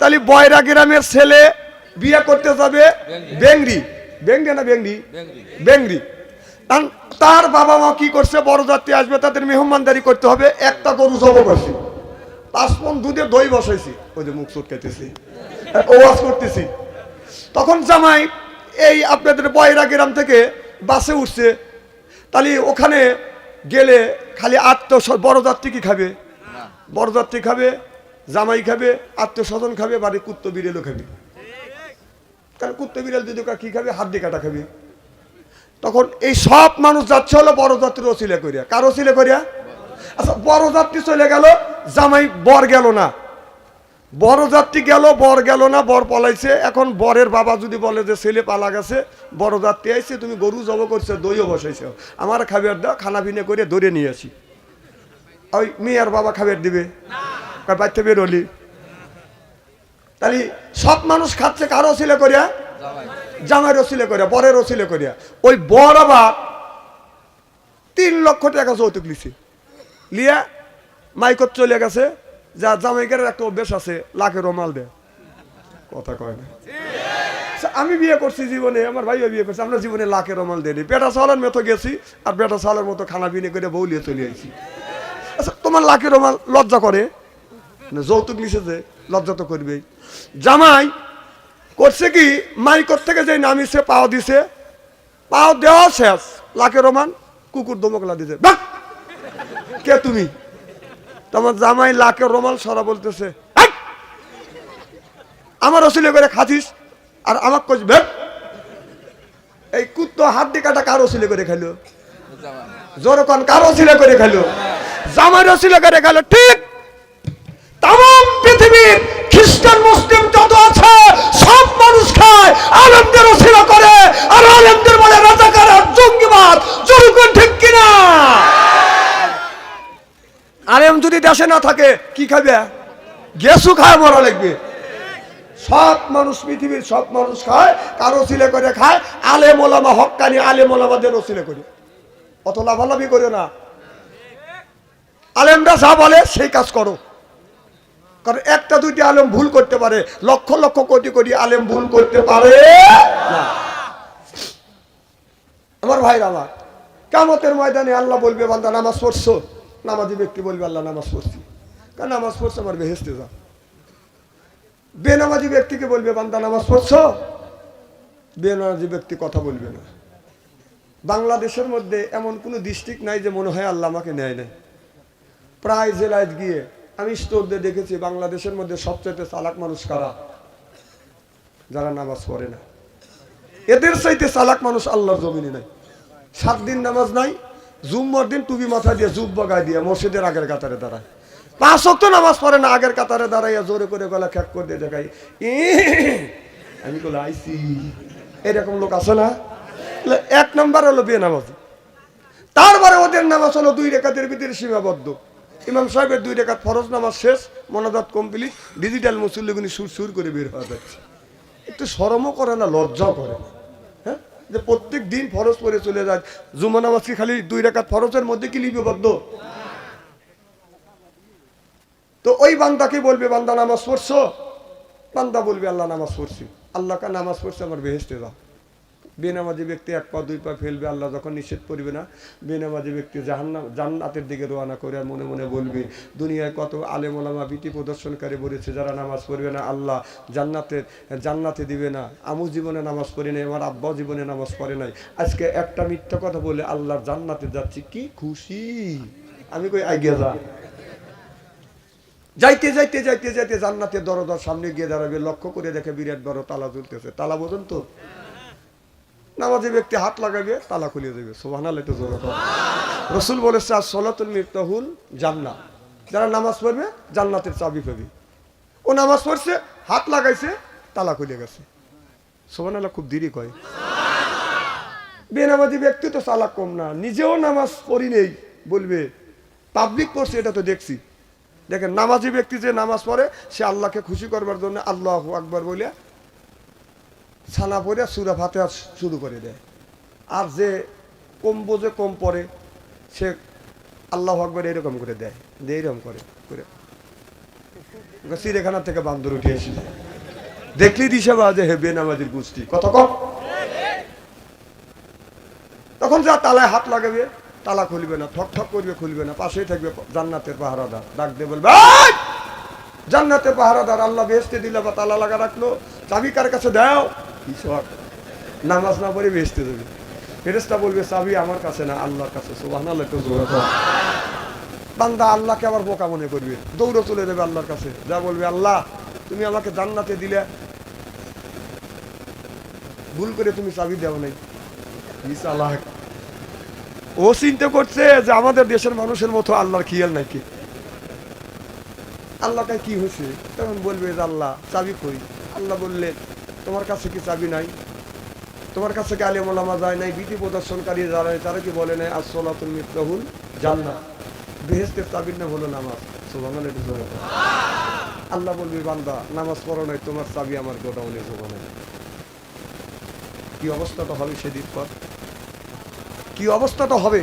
তাহলে বয়রা গ্রামের ছেলে বিয়ে করতে যাবে বেংরি বেংরি না বেংরি বেংরি তার- বাবা মা কি করছে? বড় যাত্রী আসবে তাদের মেহমানদারি করতে হবে একটা গরু জব করছি। পাঁচ দুধে দই বসাইছি। ওই যে মুখ চুটকাইতেছি। ওয়াজ করতেছি। তখন জামাই এই আপনাদের বয়রা গ্রাম থেকে বাসে উঠছে। তাহলে ওখানে গেলে খালি আত্ম বড় যাত্রী কি খাবে? বড় যাত্রী খাবে? জামাই খাবে আত্মীয় স্বজন খাবে বাড়ি কুত্ত বিড়েলও খাবে। কারণ কুত্ত বিড়াল দুটো কি খাবে হাত হাড্ডি কাটা খাবে। তখন এই সব মানুষ যাচ্ছে হলো বড় যাত্রীর ওসিলে করিয়া কার ওসিলে করিয়া আচ্ছা বড় যাত্রী চলে গেল, জামাই বর গেল না। বড় যাত্রী গেল, বর গেল না, বর পলাইছে। এখন বরের বাবা যদি বলে যে ছেলে পালা গেছে বড় যাত্রী আইছে, তুমি গরু জব করছে, দইও বসাইছে। আমার খাবার দাও, খানা পিনে করে ধরে নিয়ে আসি। ওই মেয়ের বাবা খাবার দিবে? কয় বাচ্চা বেরোলি। তাহলে সব মানুষ খাচ্ছে কার ওসিলে করিয়া? জামাইয়ের ওসিলে করিয়া বরের ওসিলে করিয়া। ওই বর আবার তিন লক্ষ টাকা যৌতুক লিছে। লিয়া মাইকত চলে গেছে যা জামাইকার একটা অভ্যেস আছে লাখের রমাল দে। কথা কয় না। আচ্ছা, আমি বিয়ে করছি জীবনে আমার ভাইও বিয়ে করছে আমরা জীবনে লাখের রমাল দেয়নি বেটা সালের মতো গেছি আর বেটা সালের মতো খানা বিনে করে বউলিয়ে চলে আইছি। আচ্ছা তোমার লাখের রমাল লজ্জা করে? যৌতুক নিছে যে লজ্জা তো করবেই। জামাই করছে কি মাইকর থেকে যে নামিছে পাও দিছে। পাও দেওয়া শেষ। লাখের রোমান কুকুর দমকলা দিছে। বাহ! কে তুমি? তোমার জামাই লাখের রমাল সরা বলতেছে "হাট! আমার অসিলে করে খাতিস আর আমার কইস ভেট এই কুত্তো হাড্ডি কাটা কার অসিলে করে খাইলো? জোর কন কার অসিলে করে খাইলো? জামাই অসিলে করে খাইলো ঠিক তাম পৃথিবীর খ্রিস্টান, মুসলিম যত আছে, সব মানুষ খায়, আলেমদের অসিলা করে, আর আলেমদের বলে রাজাকার আর জঙ্গিবাদ। জরুর ঠিক কিনা? আলেম যদি দেশে না থাকে, কি খাবে গেসু খায়, মরা লাগবে। সব মানুষ পৃথিবীর সব মানুষ খায় কারও ছিলে করে খায়, আলেম ওলামা হকানি, আলেম ওলামাদের ওসিলে করে। অত লাভালাভি করে না। আলেমরা যা বলে, সেই কাজ করো। কারণ একটা দুইটি আলেম ভুল করতে পারে, লক্ষ লক্ষ কোটি কোটি আলেম ভুল করতে পারে। আমার ভাইরা আমার কামতের ময়দানে আল্লাহ বলবে, বান্দা, নামাজ পড়ছো? নামাজি ব্যক্তি বলবে, আল্লাহ, নামাজ পড়ছি। কারণ নামাজ পড়ছে? আমার বেহেস্তে যা বেনামাজি ব্যক্তিকে বলবে, বান্দা, নামাজ পড়ছো? বেনামাজি ব্যক্তি কথা বলবে না। বাংলাদেশের মধ্যে এমন কোনো ডিস্ট্রিক্ট নাই যে মনে হয় আল্লাহ আমাকে নেয় নাই। প্রায় জেলায় গিয়ে আমি স্টোরদের দেখেছি, বাংলাদেশের মধ্যে সবচেয়ে চালাক মানুষ কারা? যারা নামাজ পড়ে না। এদের চাইতে চালাক মানুষ আল্লাহর জমিনে নাই। সাত দিন নামাজ নাই, জুম্মর দিন টুবি মাথা দিয়ে জুব বগায় দিয়ে মসজিদের আগের কাতারে দাঁড়ায়। পাঁচ অক্ট নামাজ পড়ে না, আগের কাতারে দাঁড়াইয়া জোরে করে গলা খ্যাক করে দিয়ে দেখাই আমি বলে আইসি এরকম লোক আছে না? এক নম্বর হলো বিয়ে নামাজ তারপরে ওদের নামাজ হলো দুই রেখাতের ভিতরে সীমাবদ্ধ। ইমাম সাহেবের দুই রেখাত ফরজ নামাজ শেষ, মনাজাত কমপ্লিট ডিজিটাল মুসল্লিগুনি সুর সুর করে বের হওয়া যাচ্ছে। একটু সরমও করে না, লজ্জাও করে না। হ্যাঁ? যে প্রত্যেক দিন ফরজ করে চলে যায়। জুমা নামাজ কি খালি দুই রেখাত ফরজের মধ্যে কি লিপিবদ্ধ? তো ওই বান্দাকে বলবে, বান্দা, নামাজ পড়ছো? বান্দা বলবে, আল্লাহ, নামাজ পড়ছি। আল্লাহ কা, নামাজ পড়ছে, আমার বেহেস্তে দাও বেনামাজি ব্যক্তি এক পা, দুই পা ফেলবে, আল্লাহ যখন নিষেধ করবে না, বেনামাজি ব্যক্তি জাহান্নাম জান্নাতের দিকে রোয়ানা করে আর মনে মনে বলবে, দুনিয়ায় কত আলেম ওলামা বিটি প্রদর্শনকারী বলেছে, যারা নামাজ পড়বে না, আল্লাহ জান্নাতের জান্নাতে দিবে না। আমু জীবনে নামাজ পড়ি নাই, আমার আব্বাও জীবনে নামাজ পড়ে নাই। আজকে একটা মিথ্যা কথা বলে আল্লাহর জান্নাতে যাচ্ছি, কি খুশি? আমি কই আগে যা। যাইতে যাইতে যাইতে যাইতে জান্নাতের দরদার সামনে গিয়ে দাঁড়াবে, লক্ষ্য করে দেখে বিরাট বড় তালা ঝুলতেছে তালা বোঝেন তো? নামাজি ব্যক্তি হাত লাগাবে, তালা খুলে দেবে। সোহান একটু জোর রসুল বলেছে আর সলাতুল মিফতাহুল জান্নাত যারা নামাজ পড়বে, জান্নাতের চাবি পাবে। ও নামাজ পড়ছে, হাত লাগাইছে, তালা খুলে গেছে। সোহান আল্লাহ খুব দেরি কয়। বেনামাজি ব্যক্তি তো চালাক কম না, নিজেও নামাজ পড়ি নেই, বলবে পাবলিক পড়ছে, এটা তো দেখছি। দেখেন, নামাজি ব্যক্তি যে নামাজ পড়ে, সে আল্লাহকে খুশি করবার জন্য আল্লাহ আকবর বলে ছানা পড়ে সুরা ফাতে শুরু করে দেয়। আর যে কম বোঝে, কম পড়ে, সে আল্লাহ আকবর এরকম করে দেয়, যে এরকম করে করে। চিড়িয়াখানা থেকে বান্দর উঠে এসে দেখলি দিশে বাজে হে বেনামাজির গোষ্ঠী। কত কম তখন যা তালায় হাত লাগাবে, তালা খুলবে না, ঠক ঠক করবে, খুলবে না, পাশেই থাকবে জান্নাতের পাহারাদার। ডাক দিয়ে বলবে "এই! জান্নাতের পাহারাদার আল্লাহ বেহেস্তে দিলে বা তালা লাগা রাখল চাবি কার কাছে? দাও। ঈশ্বর, নামাজ না পড়ে বেহেস্তে দেবে ফেরেস্তা বলবে চাবি আমার কাছে না, আল্লাহর কাছে। সুবাহ বান্দা আল্লাহকে আবার বোকা মনে করবে। দৌড়ে চলে যাবে আল্লাহর কাছে। যা বলবে, আল্লাহ, তুমি আমাকে জান্নাতে দিলে। ভুল করে তুমি চাবি দেও নাই। কি ও চিন্তা করছে যে আমাদের দেশের মানুষের মতো আল্লাহর খেয়াল নাকি আল্লাহকে কি হয়েছে? তখন বলবে যে, আল্লাহ চাবি কই? আল্লাহ বললেন তোমার কাছে কি চাবি নাই? তোমার কাছে কি আলিম ওলামা যায় নাই? বিধি প্রদর্শনকারী যারা নাই, তারা কি বলে নাই আসলাতুল মিত্রাহুল জান্নাত বেহেস্তের চাবির নাম হলো নামাজ। আল্লাহ বলবে বান্দা নামাজ পড়ো নাই তোমার চাবি আমার গোডাউনে জোগানে কি অবস্থাটা হবে সেদিন পর? কি অবস্থাটা হবে?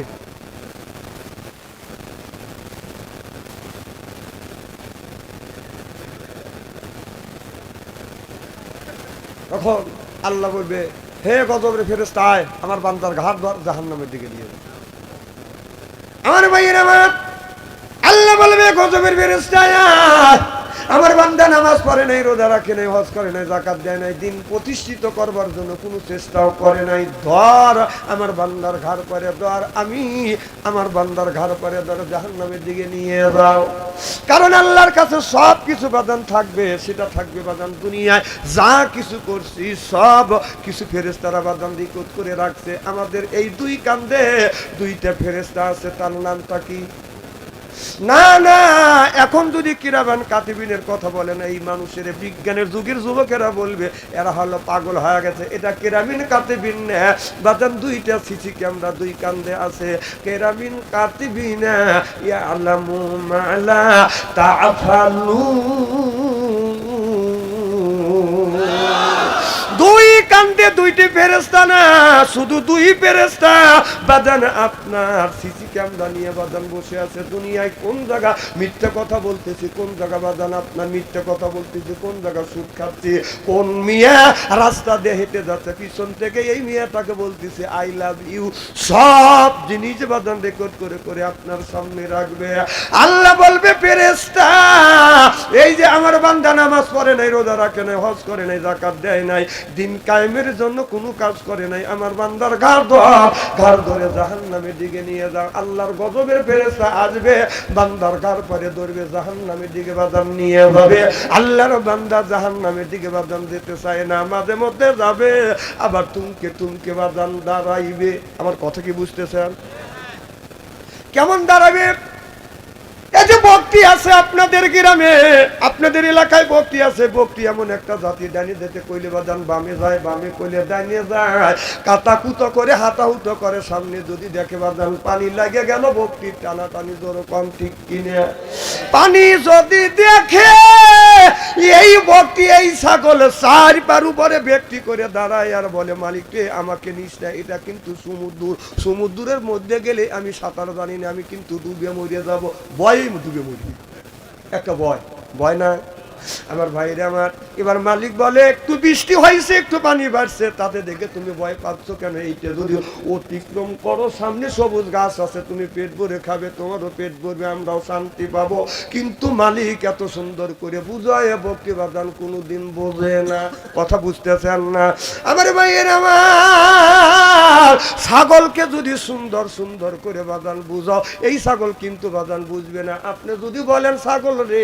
তখন আল্লাহ বলবে, হে গজবের ফেরেস তাই আমার বান্দার ঘাট ধর জাহান নামের দিকে দিয়ে। আমার ভাইয়ের আমার আল্লাহ বলবে, গজবের আয় আমার বান্দা নামাজ পড়ে নাই, রোজা রাখে নাই, হজ করে নাই জাকাত দেয় নাই, দিন প্রতিষ্ঠিত করবার জন্য কোনো চেষ্টাও করে নাই। ধর, আমার বান্দার ঘর পরে ধর, আমি আমার বান্দার ঘর পরে ধর জাহান নামের দিকে নিয়ে যাও। কারণ আল্লাহর কাছে সব কিছু বাদান থাকবে, সেটা থাকবে বাদান দুনিয়ায়। যা কিছু করছি, সব কিছু ফেরেস্তারা বাদান দিকত করে রাখছে। আমাদের এই দুই কান্দে দুইটা ফেরেস্তা আছে, তার নামটা কি? না না, এখন যদি কিরাবান কাতিবিনের কথা বলেন, এই মানুষের বিজ্ঞানের যুগের যুবকেরা বলবে, এরা হলো পাগল হয়ে গেছে। এটা কেরামিন কাতিবিন না দুইটা সিসি ক্যামেরা দুই কান্দে আছে। কেরামিন কাতিবিন ইয়ালামু মালা তাফালুন কান্দে দুইটি ফেরেস্তা না, শুধু দুই ফেরেস্তা বাদান আপনার, সিসি ক্যামেরা নিয়ে বাদান বসে আছে দুনিয়ায়। কোন জায়গা? মিথ্যা কথা বলতেছি, কোন জায়গা বাদান আপনার? মিথ্যা কথা বলতেছি, কোন জায়গা সুদ খাচ্ছি? কোন মিয়া রাস্তা দিয়ে হেঁটে যাচ্ছে? পিছন থেকে এই মিয়াটাকে বলতেছি আই লাভ ইউ সব জিনিস বাদান রেকর্ড করে করে আপনার সামনে রাখবে। আল্লাহ বলবে ফেরেস্তা এই যে আমার বান্দা নামাজ পড়ে নাই, রোজা রাখে নাই, হজ করে নাই জাকাত দেয় নাই দিন কায়েমের জন্য কোনো কাজ করে নাই। আমার বান্দার ঘর ধর ঘর ধরে জাহান নামের দিকে নিয়ে যাও। আল্লাহর গজবের ফেরেস্তা আসবে, বান্দার ঘর পরে ধরবে জাহান নামের দিকে বাদাম নিয়ে যাবে। আল্লাহর বান্দা জাহান নামের দিকে বাদাম যেতে চায় না, মাঝে মধ্যে যাবে, আবার তুমকে তুমকে বাদাম দাঁড়াইবে। আমার কথা কি বুঝতেছেন? কেমন দাঁড়াবে? এই যে ভক্তি আছে আপনাদের গ্রামে, আপনাদের এলাকায় ভক্তি আছে ভক্তি এমন একটা জাতি ডানি যেতে কইলে বাজান বামে যায়, বামে কইলে ডাইনে যায়। কাতা কুতো করে হাতাহুতো করে, সামনে যদি দেখে বাজান পানি লাগে গেল ভক্তির টানা টানি জোর কম ঠিক কিনে। পানি যদি দেখে এই ভক্তি এই সার পার উপরে ব্যক্তি করে দাঁড়ায় আর বলে মালিককে আমাকে নিস না? এটা কিন্তু সমুদ্র। সমুদ্রের মধ্যে গেলে আমি সাঁতার জানি না, আমি কিন্তু ডুবে মরিয়ে যাব। ভয়ে, ডুবে মরি। একটা ভয়। ভয় না? আমার ভাইরে আমার, এবার মালিক বলে, একটু বৃষ্টি হয়েছে, একটু পানি বাড়ছে, তাতে দেখে তুমি ভয় পাচ্ছ কেন? এইটা যদি অতিক্রম করো, সামনে সবুজ গাছ আছে, তুমি পেট ভরে খাবে, তোমারও পেট ভরবে, আমরাও শান্তি পাবো। কিন্তু মালিক এত সুন্দর করে বুঝায় ভক্তি বাদান কোনোদিন বোঝে না, কথা বুঝতেছেন না। আমার ভাইয়ের আমার, ছাগলকে যদি সুন্দর সুন্দর করে বাদান বুঝাও, এই ছাগল কিন্তু বাদান বুঝবে না। আপনি যদি বলেন, ছাগল রে,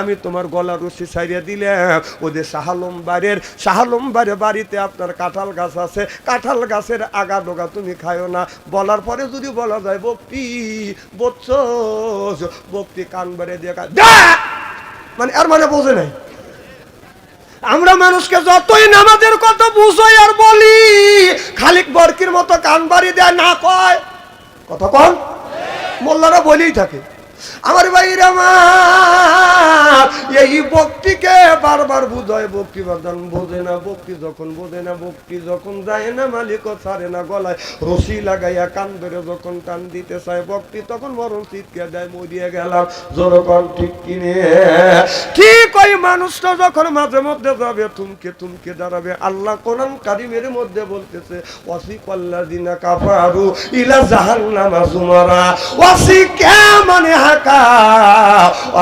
আমি তোমার গলা রশি ছাড়িয়ে দিলাম ওদের শাহালম্বারের শাহালম্বারের বাড়িতে আপনার কাঁঠাল গাছ আছে। কাঁঠাল গাছের আগা ডোগা তুমি খায়ো না। বলার পরে যদি বলা যায়, বক্তি বচ্চ বক্তি কান বাড়ে দিয়ে মানে আর মানে বোঝে নাই। আমরা মানুষকে যতই নামাজের কথা বুঝাই আর বলি, খালিক বরকির মতো কান বাড়ি দেয় না কয়। কথা কন। মোল্লারা বলেই থাকে। আমার ভাইরা আমার এই ভক্তিকে বারবার বুঝায় ভক্তি বাদান বোঝে না ভক্তি যখন বোঝে না ভক্তি যখন যায় না, মালিক ছাড়ে না গলায়। রশি লাগাইয়া কান ধরে যখন কান দিতে চায় ভক্তি তখন মরণ চিৎকে দেয়, মরিয়ে গেলাম। জোরকম ঠিক কিনে। ঠিক ওই মানুষটা যখন মাঝে মধ্যে যাবে তুমকে তুমকে দাঁড়াবে। আল্লাহ কোরআন কারিমের মধ্যে বলতেছে, ওয়াসিক আল্লাযিনা কাফারু ইলা জাহান্নামা জুমারা ওয়াসিক মানে হাকা।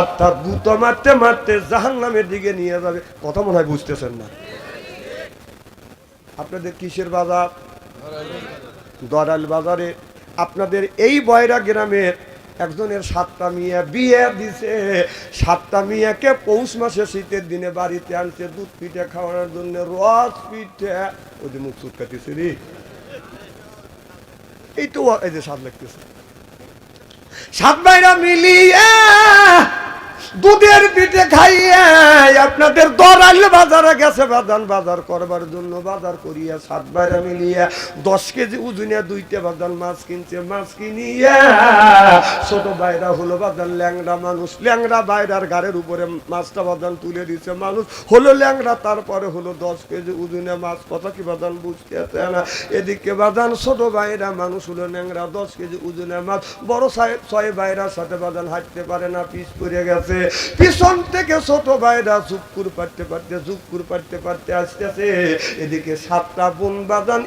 অর্থাৎ ভূত মারতে মারতে জাহান্নামের দিকে নিয়ে যাবে। কথা মনে হয় বুঝতেছেন না। আপনাদের কিসের বাজার? দরাল বাজারে। আপনাদের এই বয়রা গ্রামের একজনের সাতটা মিয়া বিয়ে দিছে। সাতটা মিয়াকে পৌষ মাসে শীতের দিনে বাড়িতে আনছে, দুধ পিঠে খাওয়ানোর জন্য রস পিঠে। ওই যে মুখ চুটকাতেছে রে। এই তো এই যে স্বাদ লাগতেছে। সাত ভাইরা মিলিয়ে দুধের পিঠে খাইয়ে আপনাদের দরাইল বাজারে গেছে, বাজান বাজার করবার জন্য বাজার করিয়া সাত বাইরা মিলিয়ে দশ কেজি উজুনিয়া দুইটা বাজান মাছ কিনছে, মাছ কিনিয়ে ছোট বাইরা হলো বাজান ল্যাংড়া মানুষ, ল্যাংড়া বাইরার গাড়ির উপরে মাছটা বাজান তুলে দিছে মানুষ, হলো ল্যাংড়া, তারপরে হলো দশ কেজি উজুনে মাছ, কথা কি বাজান বুঝতেছে না? এদিকে বাজান ছোট বাইরা মানুষ হলো ল্যাংড়া, দশ কেজি উজুনে মাছ, বড় ছয় বাইরার সাথে বাজান হাঁটতে পারে না পিস পড়ে গেছে। পিছন থেকে ছোট ভাইরা জুকুর পারতে পারতে জুকুর পারতে পারতে আসতেছে এদিকে সাতটা বোন বাজান,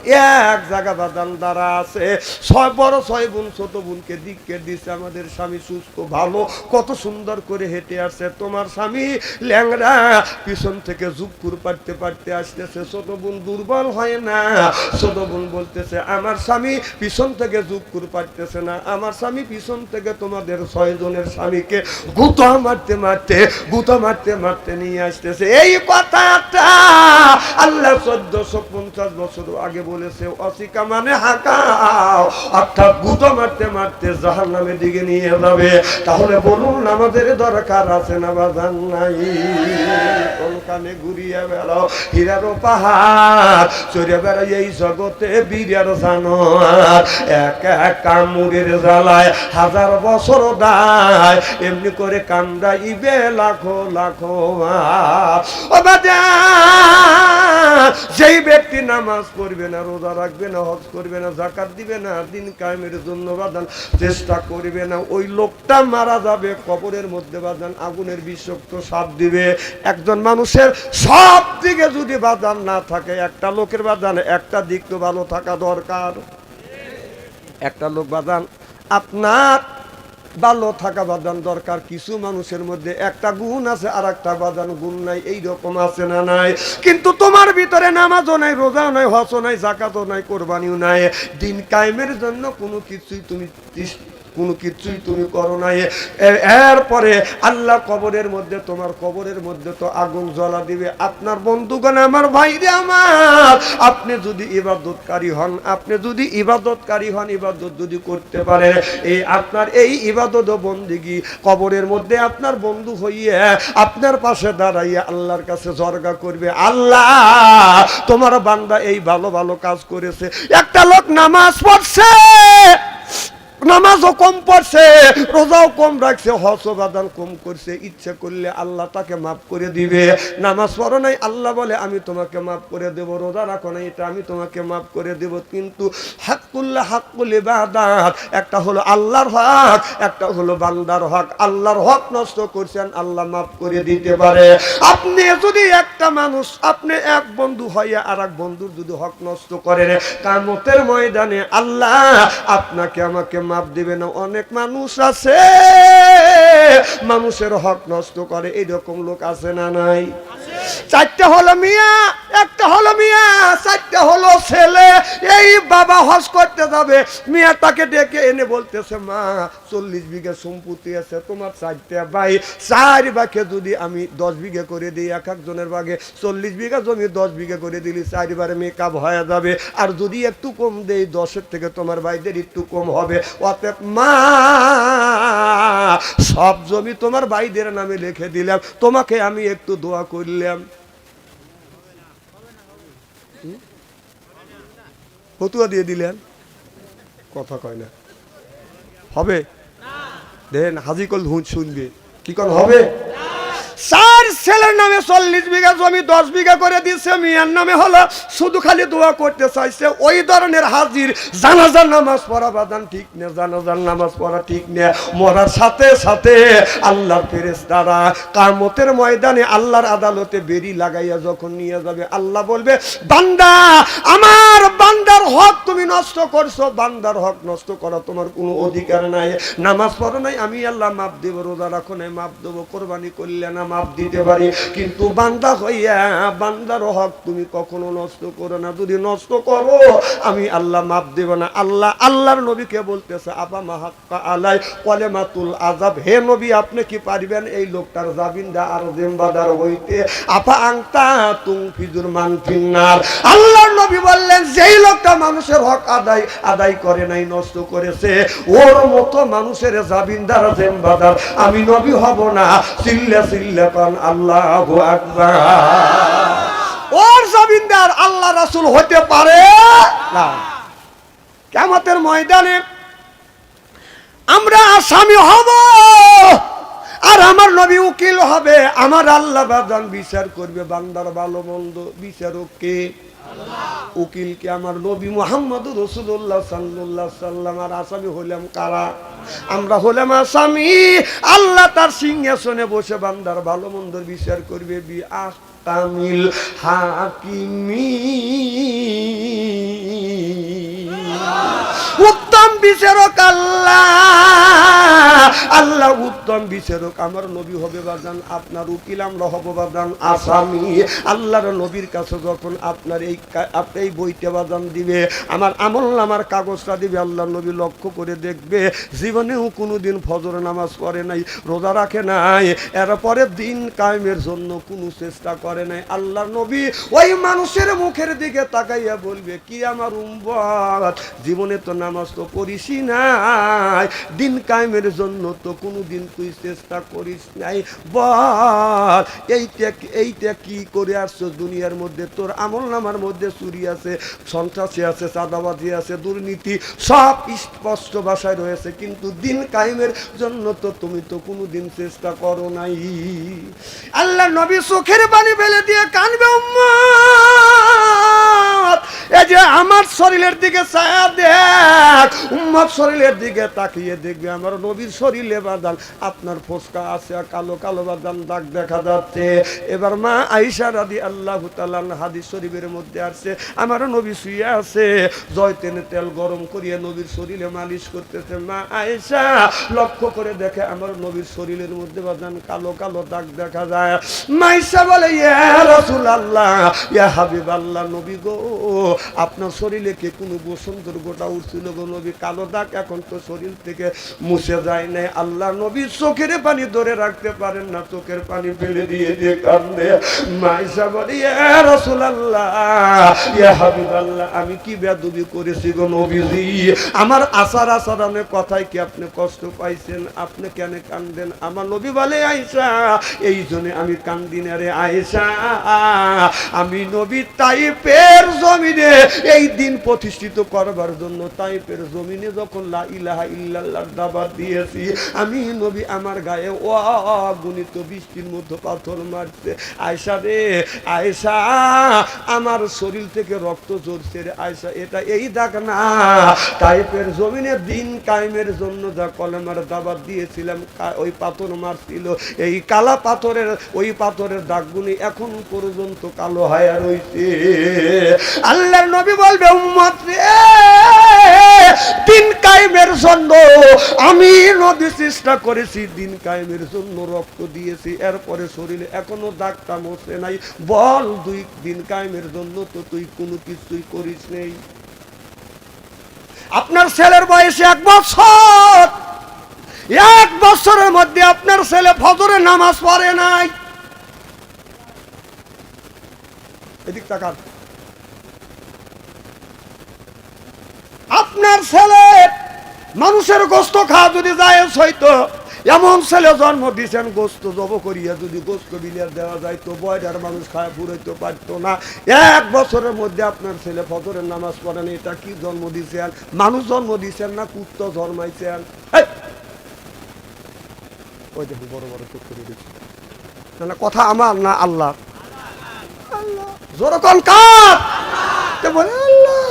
এক জায়গা বাজান দ্বারা আছে। ছয় বড়, ছয় বোন, ছোট বোনকে দিককে দিচ্ছে আমাদের স্বামী সুস্থ, ভালো, কত সুন্দর করে হেঁটে আসছে। তোমার স্বামী ল্যাংরা পিছন থেকে জুকুর পারতে পারতে আসতেছে ছোট বোন দুর্বল হয় না। ছোট বোন বলতেছে, আমার স্বামী পিছন থেকে জুকুর পারতেছে না। আমার স্বামী পিছন থেকে তোমাদের ছয় জনের স্বামীকে গুতা মারতে মারতে, গুতা মারতে মারতে নিয়ে আসতেছে। এই কথাটা আল্লাহ চোদ্দশো পঞ্চাশ বছর আগে বলেছে, অসিকা মানে হাঁকাও। অর্থাৎ গুতো মারতে মারতে জাহান নামের দিকে নিয়ে যাবে। তাহলে বলুন, আমাদের দরকার আছে না বাজান নাই? কোনখানে ঘুরিয়ে বেড়াও হীরারও পাহাড়, চড়ে বেড়াই এই জগতে বীরের জানো এক এক কামুরের জ্বালায় হাজার বছর দায়, এমনি করে কান্দাইবে লাখো লাখো। যেই ব্যক্তি নামাজ পড়বে না, রোজা রাখবে না, হজ করবে না জাকাত দিবে না, দিন কায়েমের জন্য বাদান চেষ্টা করবে না, ওই লোকটা মারা যাবে, কবরের মধ্যে বাদান আগুনের বিষাক্ত সাপ দিবে একজন মানুষের সব দিকে যদি বাদান না থাকে, একটা লোকের বাদান একটা দিক তো ভালো থাকা দরকার একটা লোক বাদান আপনার ভালো থাকা বাদান দরকার। কিছু মানুষের মধ্যে একটা গুণ আছে আর একটা বাদান গুণ নাই, এইরকম আছে না নাই। কিন্তু তোমার ভিতরে নামাজও নাই, রোজাও নাই হসও নাই জাকাতও নাই, কোরবানিও নাই। দিন কায়েমের জন্য কোনো কিছুই তুমি কোনো কিছুই তুমি করো নাই এরপরে আল্লাহ কবরের মধ্যে, তোমার কবরের মধ্যে তো আগুন জ্বলা দিবে। আপনার বন্ধুগণ আমার ভাইরে আমার, আপনি যদি ইবাদতকারী হন, আপনি যদি ইবাদতকারী হন, ইবাদত যদি করতে পারেন এই আপনার এই ইবাদত বন্দিগি কবরের মধ্যে আপনার বন্ধু হইয়ে আপনার পাশে দাঁড়াইয়া আল্লাহর কাছে জর্গা করবে। আল্লাহ, তোমার বান্দা এই ভালো ভালো কাজ করেছে। একটা লোক নামাজ পড়ছে। নামাজও কম পড়ছে, রোজাও কম রাখছে হস বাদান কম করছে, ইচ্ছে করলে আল্লাহ তাকে মাফ করে দিবে। নামাজ পড়ো নাই, আল্লাহ বলে, আমি তোমাকে মাফ করে দেব, রোজা রাখো নাই, এটা আমি তোমাকে মাফ করে দেব। কিন্তু হাক্কুল্লাহ হাক্কুল ইবাদাত, একটা হলো আল্লাহর হক, একটা হলো বান্দার হক। আল্লাহর হক নষ্ট করছেন, আল্লাহ মাফ করে দিতে পারে। আপনি যদি একটা মানুষ, আপনি এক বন্ধু হইয়া আর এক বন্ধুর যদি হক নষ্ট করেন, কামতের ময়দানে আল্লাহ আপনাকে আমাকে মাপ দেবে না, অনেক মানুষ আছে। মানুষের হক নষ্ট করে, এরকম লোক আছে না নাই? চারটে হলো মিয়া, একটা হলো মিয়া, চারটে হলো ছেলে। এই বাবা হস করতে যাবে মিয়া তাকে ডেকে এনে বলতেছে, মা চল্লিশ বিঘা সম্পত্তি আছে, তোমার চারটে ভাই চার বাঘে যদি আমি দশ বিঘা করে দিই, এক একজনের বাঘে চল্লিশ বিঘা জমি দশ বিঘা করে দিলি, চারবারে মেকআপ হয়ে যাবে। আর যদি একটু কম দেই, দশের থেকে তোমার ভাইদের একটু কম হবে। অতএব মা, সব জমি তোমার ভাইদের নামে লিখে দিলাম। তোমাকে আমি একটু দোয়া করলাম? ফতুয়া দিয়ে দিলেন? কথা কয় না। হবে? দেন হাজিকল হুন শুনবে। কি কল হবে? ছেলের নামে চল্লিশ বিঘা জমি, দশ বিঘা করে দিচ্ছে মিয়ার নামে হলো, শুধু খালি দোয়া করতে চাইছে, ওই ধরনের হাজির জানাজার নামাজ পড়া বাদান ঠিক নে, জানাজার নামাজ পড়া ঠিক নে। মরার সাথে সাথে আল্লাহর দ্বারা কামতের ময়দানে আল্লাহর আদালতে বেরি লাগাইয়া যখন নিয়ে যাবে, আল্লাহ বলবে, বান্দা, আমার বান্দার হক তুমি নষ্ট করছ, বান্দার হক নষ্ট করা তোমার কোনো অধিকার নাই। নামাজ পড়ো নাই, আমি আল্লাহ মাপ দেব, রোজা রাখো নাই, মাপ দেবো, কোরবানি করলে না, মাপ দিতে পারি কিন্তু বান্দা হইয়া, বান্দার হক তুমি কখনো নষ্ট করো না। যদি নষ্ট করো, আমি আল্লাহ মাপ দেব না। আল্লাহ, আল্লাহর নবীকে বলতেছে, আবা মাহাক্কা আলাই কলেমাতুল আজাব হে নবী, আপনি কি পারবেন এই লোকটার জাবিন্দা আর জিম্বাদার হইতে? আপা আংতা তুং ফিজুর মান ফিন্নার আল্লাহর নবী বললেন, যেই লোকটা মানুষের হক আদায় আদায় করে নাই, নষ্ট করেছে, ওর মতো মানুষের জাবিন্দার জিম্বাদার আমি নবী হব না। চিল্লে চিল্লে পান আল্লাহ আকবার। ওর জমিনদার আল্লাহ রাসূল হতে পারে না। কেমতের ময়দানে আমরা আসামি হব আর আমার নবী উকিল হবে। আমার আল্লাহ বিচার করবে, বান্দার ভালো মন্দ বিচারক কে? উকিলকে আমার নবী মোহাম্মদ রসুল্লাহ সাল্লাহ সাল্লাম, আর আসামি হইলাম কারা? আমরা হলাম আসামি। আল্লাহ তার সিংহাসনে বসে বান্দার ভালো মন্দর বিচার করবে। বি আহকামিল হাকিমি। উত্তম বিচারক আল্লাহ। আল্লাহ উত্তম বিচারক। আমার নবী হবে বাজান, আপনার উকিল, আমরা হব বাজান আসামি। আল্লাহর নবীর কাছে যখন আপনার এই আপনি এই বইটা বাজান দিবে, আমার আমল নামার কাগজটা দিবে আল্লাহ নবী লক্ষ্য করে দেখবে, জীবনেও কোনোদিন ফজর নামাজ পড়ে নাই, রোজা রাখে নাই, এরপরে দিন কায়েমের জন্য কোনো চেষ্টা করে নাই। আল্লাহ নবী ওই মানুষের মুখের দিকে তাকাইয়া বলবে, কি আমার উম্বত জীবনে তো নামাজ তো পড়িসই নাই। দিন কায়েমের জন্য তো কোনো দিন তুই চেষ্টা করিস নাই। বল, এইটা এইটা কি করে আসছো দুনিয়ার মধ্যে? তোর আমল নামার মধ্যে চুরি আছে, সন্ত্রাসী আছে, চাঁদাবাজি আছে, দুর্নীতি, সব স্পষ্ট ভাষায় রয়েছে। কিন্তু দিন কায়েমের জন্য তো তুমি তো কোনো দিন চেষ্টা করো নাই। আল্লাহ নবী চোখের পানি ফেলে দিয়ে কানবে উম্মত। এই যে আমার শরীরের দিকে শরীরের দিকে তাকিয়ে দেখবে আমার নবীর শরীরে বাদান আপনার ফোসকা আছে, কালো কালো বাদান দাগ দেখা যাচ্ছে। এবার মা আইসা রাদি আল্লাহ হাদিস শরীফের মধ্যে আসছে, আমার নবী শুয়ে আছে, জয়তেনে তেল গরম করিয়ে নবীর শরীরে মালিশ করতেছে। মা আয়েশা, লক্ষ্য করে দেখে আমার নবীর শরীরের মধ্যে বাদান কালো কালো দাগ দেখা যায়। মাইসা বলে, ইয়া রাসূল আল্লাহ ইয়া হাবিব আল্লাহ নবী গো আপনার শরীরে কি কোনো বসন্তর গোটা উঠছিল গো নবী? কালো দাগ এখন তো শরীর থেকে মুছে যায় নাই। আল্লাহ নবী চোখের পানি ধরে রাখতে পারেন না, চোখের পানি ফেলে দিয়ে দিয়ে কান্দে। মাইসা বলে রাসূল আল্লাহ আল্লাহ আমি কি বেদবি করেছি গো নবীজি? আমার আচার আচরণের কথায় কি আপনি কষ্ট পাইছেন? আপনি কেন কান্দেন? আমার নবী বলে আইসা এই জন্য আমি কান্দি না রে আয়েশা। আমি নবী তাইপের জমিনে এই দিন প্রতিষ্ঠিত করবার জন্য তাইপের জমিনে যখন লা ইলাহা দাবাত দিয়েছি, আমি নবী আমার গায়ে অগণিত বৃষ্টির মতো পাথর মারছে। আয়সা রে আয়সা আমার শরীর থেকে রক্ত ঝরছে রে আয়সা এটা এই দাগ না। তাইপের জমিনে দিন কায়েমের জন্য যা কলেমার দাবাত দিয়েছিলাম ওই পাথর মারছিল। এই কালা পাথরের, ওই পাথরের দাগগুলি এখন পর্যন্ত কালো হায়া রইছে। আল্লাহর নবী বলবে, উম্মত রে, দিন কায়েমের জন্য আমি নদী চেষ্টা করেছি, দিন কায়েমের জন্য রক্ত দিয়েছি, এরপরে শরীরে এখনও দাগটা মরছে নাই। বল দুই দিন কায়েমের জন্য তো তুই কোনো কিছুই করিস নেই। আপনার ছেলের বয়সে এক বছর। এক বছরের মধ্যে আপনার ছেলে ফজরে নামাজ পড়ে নাই। এদিক তাকান। আপনার ছেলে মানুষের গোস্ত খাওয়া যদি যায় হইতো, এমন ছেলে জন্ম দিয়েছেন গোস্ত জব করিয়া যদি গোস্ত বিলিয়ে দেওয়া যায় তো বয়ডার মানুষ খায়, ফুরাইতে পারতো না। এক বছরের মধ্যে আপনার ছেলে ফজরের নামাজ পড়েন, এটা কি জন্ম দিয়েছেন মানুষ জন্ম দিয়েছেন না কুত্ত জন্মাইছেন! ওই দেখুন, বড় বড় চোখ করে দিচ্ছে না কথা আমার না আল্লাহ? আল্লাহ। জোরকন তে বলে, আল্লাহ।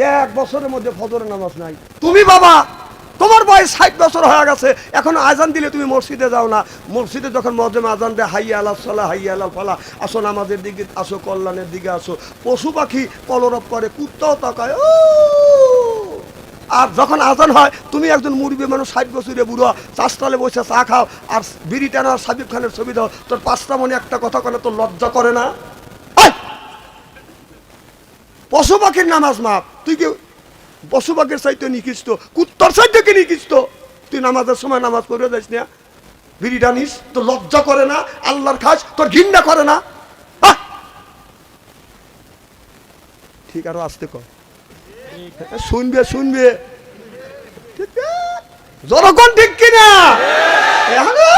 এক বছরের মধ্যে ফজরের নামাজ নাই। তুমি বাবা, তোমার বয়স ষাট বছর হয়ে গেছে, এখন আজান দিলে তুমি মসজিদে যাও না। মসজিদে যখন মজমে আজান দেয়, হাইয়া আলাহ সাল্লাহ হাইয়া আলাহ ফালা, আসো নামাজের দিকে, আসো কল্যাণের দিকে, আসো। পশু পাখি কলরব করে, কুত্তাও তাকায়, ও! আর যখন আজান হয়, তুমি একজন মুরবি মানুষ, ষাট বছরে বুড়ো চাষতালে বসে চা খাও, আর বিড়ি টানা, সাবিব খানের ছবি দাও, তোর পাঁচটা মনে একটা কথা কেন তোর লজ্জা করে না! পশু পাখির নামাজ মাপ তুই কি পশু পাখির চাইতে নিকৃষ্ট? কুত্তর চাইতে কি নিকৃষ্ট? তুই নামাজের সময় নামাজ পড়ে যাস না। বিড়ি টানিস তোর লজ্জা করে না, আল্লাহর খাস, তোর ঘৃণা করে না! ঠিক আরও আসতে কর। শুনবে শুনবে? জনগণ ঠিক কিনা এখনও?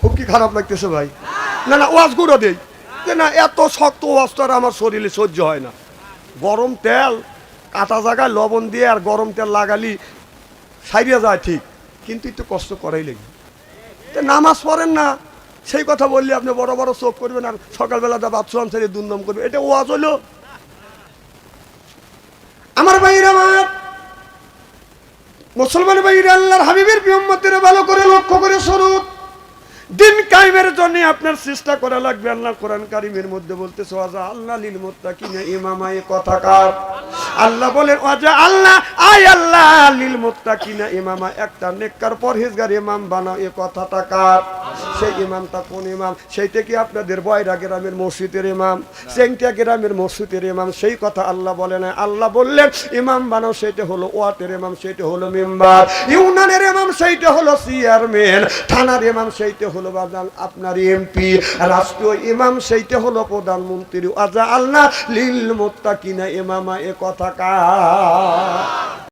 খুব কি খারাপ লাগতেছে ভাই। না না, ওয়াজ গুঁড়ো দেই। যে না, এত শক্ত ওয়াজ তো আর আমার শরীরে সহ্য হয় না। গরম তেল কাটা জায়গায় লবণ দিয়ে আর গরম তেল লাগালি সাইরিয়া যায় ঠিক, কিন্তু একটু কষ্ট করাই লাগে। তো নামাজ পড়েন না, সেই কথা বললে আপনি বড় বড় চোখ করবেন আর সকালবেলা দা বাথরুম ছেড়ে দুর্নাম করবে এটা ওয়াজ হলো। আমার ভাইরা আমার, মুসলমান ভাইরা আল্লাহর হাবিবের বিহম্মতের ভালো করে লক্ষ্য করে জন্য আপনার চেষ্টা করা লাগবে আল্লাহ কোরআন কারিমের মধ্যে বলতেছে আল্লাহ লিল মোত্তাকিনা ইমামাই কথাকার আল্লাহ বলেন, ওয়াজা আল্লাহ, আয় আল্লাহ, লিল মুত্তাকিনা ইমামা, একটা নেককার পরহেজগার ইমাম বানাও, এ কথাটা কার? সেই ইমামটা কোন ইমাম? সেইটা কি আপনাদের বয়রা গ্রামের মসজিদের ইমাম? চেংটিয়া গ্রামের মসজিদের ইমাম, সেই কথা আল্লাহ বলেন আল্লাহ বললেন, ইমাম বানাও সেটা হলো ওয়াটের ইমাম সেটা হলো মেম্বার। ইউনানের ইমাম, সেইটা হলো চেয়ারম্যান। থানার ইমাম, সেইটা হলো আপনার এমপি। রাষ্ট্রীয় ইমাম, সেইটা হলো প্রধানমন্ত্রী। আজা আল্লাহ, লিল মোত্তাকিনা ইমামা, এ কথা থাকা